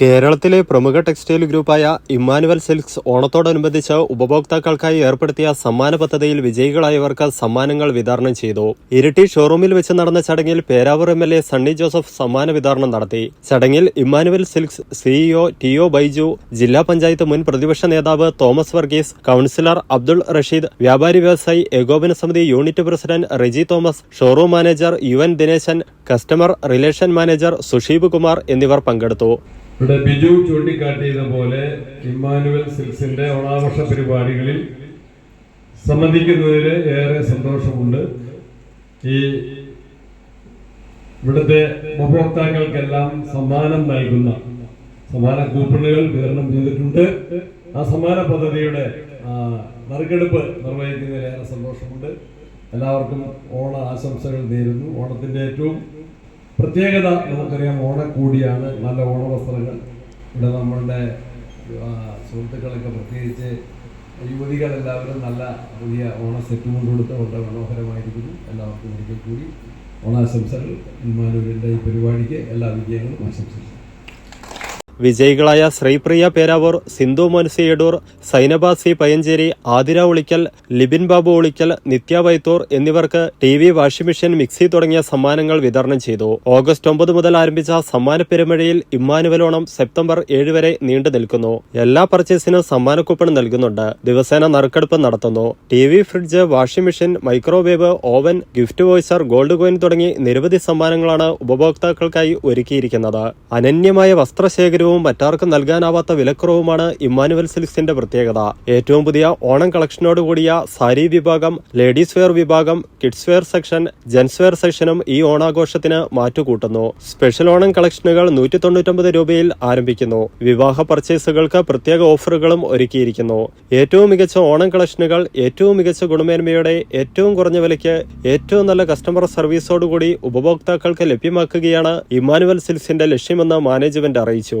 കേരളത്തിലെ പ്രമുഖ textile ഗ്രൂപ്പായ Emmanuel silks ഓണത്തോടനുബന്ധിച്ച് ഉപഭോക്താക്കൾക്കായി ഏർപ്പെടുത്തിയ സമ്മാന പദ്ധതിയിൽ വിജയികളായവർക്ക് സമ്മാനങ്ങൾ വിതരണം ചെയ്തു. ഇരിട്ടി ഷോറൂമിൽ വെച്ച് നടന്ന ചടങ്ങിൽ Peravoor M L A Sunny Joseph സമ്മാന വിതരണം നടത്തി. ചടങ്ങിൽ Emmanuel Silks CEO T O Baiju ജില്ലാ പഞ്ചായത്ത് മുൻ പ്രതിപക്ഷ നേതാവ് തോമസ് വർഗീസ് കൌൺസിലർ അബ്ദുൾ റഷീദ് വ്യാപാരി വ്യവസായി ഏകോപന സമിതി unit president Reji Thomas showroom manager U N Dineshan customer relation manager Susheeb Kumar എന്നിവർ പങ്കെടുത്തു. ഇവിടെ ബിജു ചൂണ്ടിക്കാട്ടിയതുപോലെ ഇമ്മാനുവൽ സിൽസിന്റെ ഓണാഘോഷ പരിപാടികളിൽ സംബന്ധിക്കുന്നതിൽ ഏറെ സന്തോഷമുണ്ട്. ഈ ഇവിടുത്തെ ഉപഭോക്താക്കൾക്കെല്ലാം സമ്മാനം നൽകുന്ന സമ്മാന കൂപ്പണുകൾ വിതരണം ചെയ്തിട്ടുണ്ട്. ആ സമ്മാന പദ്ധതിയുടെ നറുക്കെടുപ്പ് നിർവഹിക്കുന്നതിൽ ഏറെ സന്തോഷമുണ്ട്. എല്ലാവർക്കും ഓണ ആശംസകൾ നേരുന്നു. ഓണത്തിന്റെ ഏറ്റവും പ്രത്യേകത നമുക്കറിയാം ഓണക്കൂടിയാണ് നല്ല ഓണവസ്ത്രങ്ങൾ. ഇവിടെ നമ്മളുടെ സുഹൃത്തുക്കളൊക്കെ പ്രത്യേകിച്ച് യുവതികളെല്ലാവരും നല്ല പുതിയ ഓണ സെറ്റ് കൊണ്ടുകൊടുത്ത് വളരെ മനോഹരമായിരിക്കുന്നു. എല്ലാവർക്കും ഒരിക്കൽ കൂടി ഓണാശംസകൾ. ഇന്മാനൂരിന്റെ ഈ പരിപാടിക്ക് എല്ലാ വിജയങ്ങളും ആശംസിക്കുന്നു. വിജയികളായ ശ്രീപ്രിയ പേരാവൂർ സിന്ധു മനസിയടൂർ സൈനബ സി പയഞ്ചേരി ആതിര ഒളിക്കൽ ലിബിൻ ബാബു ഒളിക്കൽ നിത്യ വൈത്തൂർ എന്നിവർക്ക് T V washing machine mixie തുടങ്ങിയ സമ്മാനങ്ങൾ വിതരണം ചെയ്തു. ഓഗസ്റ്റ് ഒമ്പത് മുതൽ ആരംഭിച്ച സമ്മാന പെരുമഴയിൽ ഇമ്മാനുവലോണം സെപ്റ്റംബർ ഏഴ് വരെ നീണ്ടു നിൽക്കുന്നു. എല്ലാ പർച്ചേസിനും സമ്മാന കൂപ്പൺ നൽകുന്നുണ്ട്. ദിവസേന നറുക്കെടുപ്പ് നടത്തുന്നു. T V fridge washing machine microwave oven gift voucher gold coin തുടങ്ങി നിരവധി സമ്മാനങ്ങളാണ് ഉപഭോക്താക്കൾക്കായി ഒരുക്കിയിരിക്കുന്നത്. അനന്യമായ വസ്ത്രശേഖരവും മറ്റാർക്കും നൽകാനാവാത്ത വിലക്കുറവുമാണ് ഇമ്മാനുവൽ സിൽക്സിന്റെ പ്രത്യേകത. ഏറ്റവും പുതിയ ഓണം കളക്ഷനോട് കൂടിയ സാരി വിഭാഗം ലേഡീസ് വെയർ വിഭാഗം kids wear section gents wear സെക്ഷനും ഈ ഓണാഘോഷത്തിന് മാറ്റുകൂട്ടുന്നു. സ്പെഷ്യൽ ഓണം കളക്ഷനുകൾ നൂറ്റി തൊണ്ണൂറ്റൊമ്പത് രൂപയിൽ ആരംഭിക്കുന്നു. വിവാഹ പർച്ചേസുകൾക്ക് പ്രത്യേക ഓഫറുകളും ഒരുക്കിയിരിക്കുന്നു. ഏറ്റവും മികച്ച ഓണം കളക്ഷനുകൾ ഏറ്റവും മികച്ച ഗുണമേന്മയോടെ ഏറ്റവും കുറഞ്ഞ വിലയ്ക്ക് ഏറ്റവും നല്ല കസ്റ്റമർ സർവീസോടുകൂടി ഉപഭോക്താക്കൾക്ക് ലഭ്യമാക്കുകയാണ് ഇമ്മാനുവൽ സിൽസിന്റെ ലക്ഷ്യമെന്ന് മാനേജ്മെന്റ് അറിയിച്ചു.